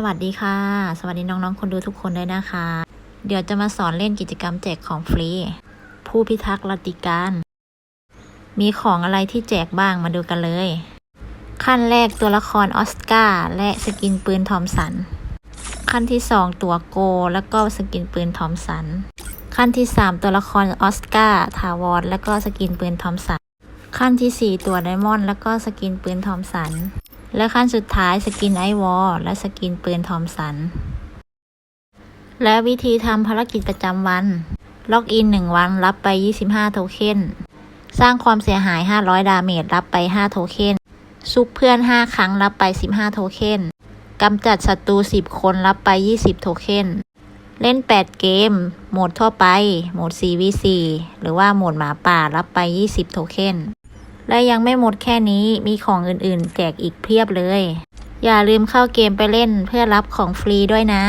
สวัสดีค่ะ สวัสดีน้องๆ คนดูทุกคนด้วยนะคะ เดี๋ยวจะมาสอนเล่นกิจกรรมแจกของฟรี ผู้พิทักษ์ลัตติการ มีของอะไรที่แจกบ้างมาดูกันเลย ขั้นแรกตัวละครออสการ์และสกินปืนทอมสัน ขั้นที่สองตัวโก แล้วก็สกินปืนทอมสัน ขั้นที่สามตัวละครออสการ์ทาวอนแล้วก็สกินปืนทอมสัน ขั้นที่สี่ตัวไดมอนด์แล้วก็สกินปืนทอมสัน และขั้นสุดท้ายสกินไอวอลและสกินปืนทอมสัน และวิธีทำภารกิจประจำวัน ล็อกอิน 1 วันรับไป 25 โทเค็น สร้างความเสียหาย 500 ดาเมจรับไป 5 โทเค็น ซุปเพื่อน 5 ครั้งรับไป 15 โทเค็นกำจัดศัตรู 10 คนรับไป 20 โทเค็น เล่น 8 เกม โหมดทั่วไป โหมด 4v4 หรือว่าโหมดหมาป่ารับไป 20 โทเค็น และยังไม่หมดแค่นี้มีของอื่นๆ แจกอีกเพียบเลย อย่าลืมเข้าเกมไปเล่นเพื่อรับของฟรีด้วยนะ